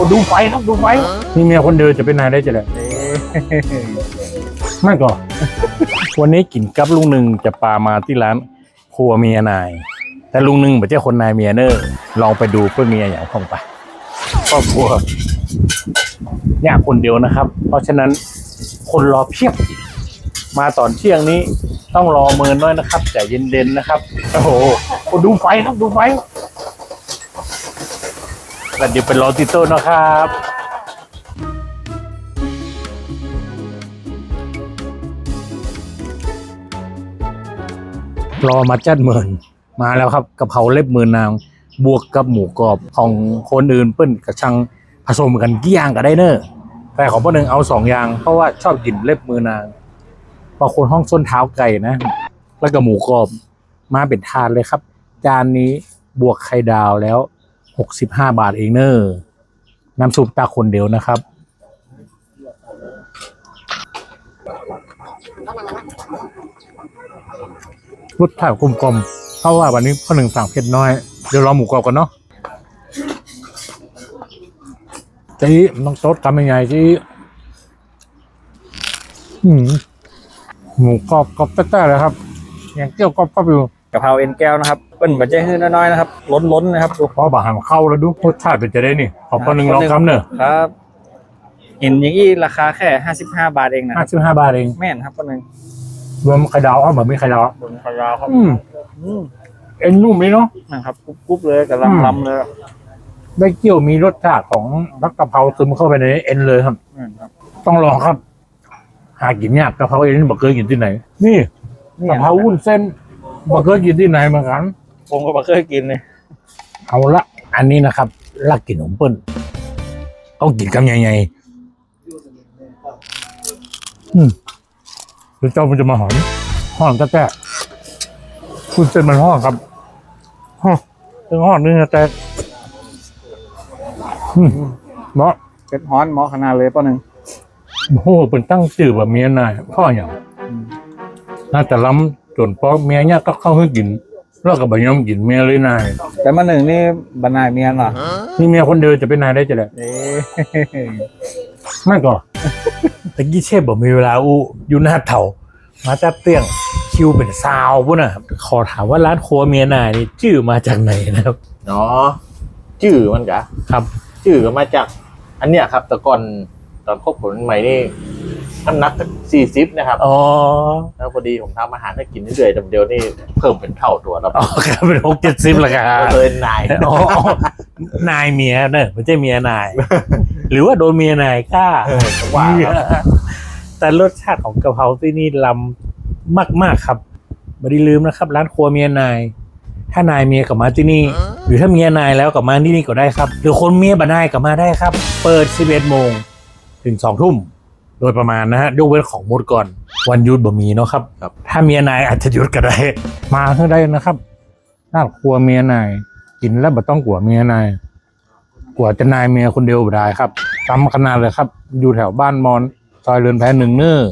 อ้ดูไฟครับดูไฟนี่เมียคนเดียวจะเป็นนายได้จะเลยไม่ก่อนวันนี้กินกับลุงหนึ่งจะปามาที่ร้านครัวเมียนาย แต่ลุงหนึ่งไม่ใช่คนนายเมียเนอร์ลองไปดูเพื่อเมียอย่างของไปครอบครัวยากคนเดียวนะครับ เพราะฉะนั้นคนรอเพียบ มาตอนเที่ยงนี้ต้องรอเมินน้อยนะครับใจเย็นๆนะครับ โอ้โหโอ้ดูไฟครับดูไฟ แล้วเดี๋ยวไปรอติโต้นะครับรอมาจัดเมินมาแล้วครับกะเพราเล็บมือนางบวกกับหมูกรอบของคนอื่นเปิ้นกระชังผสมกันกี่อย่างก็ได้เนอะแต่ของพ่อหนึ่งเอาสองอย่างเพราะว่าชอบกินเล็บมือนางบางคนห้องส้นเท้าไก่นะ แล้วก็หมูกรอบมาเป็นทานเลยครับ จานนี้บวกไข่ดาวแล้ว หกสิบห้าบาทเองเนอะน้ำซุปตาคนเดียวนะครับ รสชาติกลมๆเพราะว่าวันนี้พ่อหนึ่งสั่งเผ็ดน้อย เดี๋ยวรอหมูกรอบกันเนาะจีน้องโต๊ดทำยังไงจีหมหมูกรอบกรอบแต้ๆเลยครับยังเกี่ยวกรอบก็อยู่ กะเพราเอ็นแก้วนะครับเป็นบัจเจขึ้นน้อยๆนะครับ ล้นๆนะครับดูพอบาหันเข้าแล้วดูรสชาติเป็นจะได้นี่ขอพ่อหนึ่งลองคำเนอะครับเห็นอย่างนี้ราคาแค่ห้าสิบห้าบาทเองนะคห้ารับสิบห้าบาทเองแม่นครับคนหนึ่งรวมไข่ดาวเอาเหมือนไม่ไข่ดาวบนคายาวครับอืมอืมเอ็นนุ่มเลยเนาะนะครับกรุบๆเลยกับอืมลำๆเลยได้เกี่ยวมีรสชาติของรักกะเพราซึมเข้าไปในเอ็นเลยครับแม่นครับต้องลองครับ หากินยากกะเพราเอ็นบอกเคยกินที่ไหน นี่นี่กะเพราวุ้นเส้น บอกเคยกินที่ไหนเหมือนกันผมก็มาเคยกินเลยเอาละอันนี้นะครับลักกินขนมเปิ้ลต้องกินกันใหญ่ๆอืมเดี๋ยวเจ้ามันจะมาหอมหอมแท้ๆคุณเส้นมันหอมครับหอมเป็นหอมเนื้อแต่อืมเหมาะเป็นฮ้อนหมอขนาดเลยป้อหนึ่งโอ้โหเป็นตั้งจื่อแบบเมียนายพ่ออย่างน่าจะล้ำ จนพอเมียเนี่ยก็เข้าให้กินแล้วก็บยอมกินเมียเลยนายแต่มาหนึ่งนี่บรรนายเมียนเหรอนี่เมียคนเดียวจะเป็นนายได้จะเลยเอ๊ะไม่ก่อนตะกี้เชฟบอกมีเวลาอู้อยู่หน้าเถามาจัดเตี้ยงคิวเป็นซาวปุ่นน่ะขอถามว่าร้านครัวเมียนายนี่ชื่อมาจากไหนนะครับเนาะชื่อมันกะครับชื่อก็มาจาก อันเนี้ยครับแต่ก่อนตอนคบผมใหม่นี่ น้ำหนักสี่สิบนะครับอ๋อแล้วพอดีผมทำอาหารให้กินเรื่อยๆแต่เดียวนี่เพิ่มเป็นเท่าตัวแล้วอ๋อครับเป็นหกเจ็ดสิบละครับก็เลยนายอ๋อนายเมียเนอะไม่ใช่เมียนาย หรือว่าโดนเมียนายฆ่าเออว่าครับแต่รสชาติของกะเพราที่นี่ล้ำมากๆครับไม่ได้ลืมนะครับ ร้านครัวเมียนาย ถ้านายเมียกลับมาที่นี่ หรือถ้าเมียนายแล้วกลับมาที่นี่ก็ได้ครับ หรือคนเมียบ่นายกลับมาได้ครับ เปิด 11โมงถึง2ทุ่ม โดยประมาณนะฮะยกเว้นของหมดก่อน วันหยุดบ่มีเนาะครับครับ ถ้าเมียนายอาจจะหยุดก็ได้ มาเท่าได้นะครับร้านครัวเมียนาย กินแล้วบ่ต้องกลัวเมียนายกว่าจะนายเมียคนเดียวบ่ได้ครับตามขนาดเลยครับ อยู่แถวบ้านมอนซอยเรือนแพหนึ่งเนอร์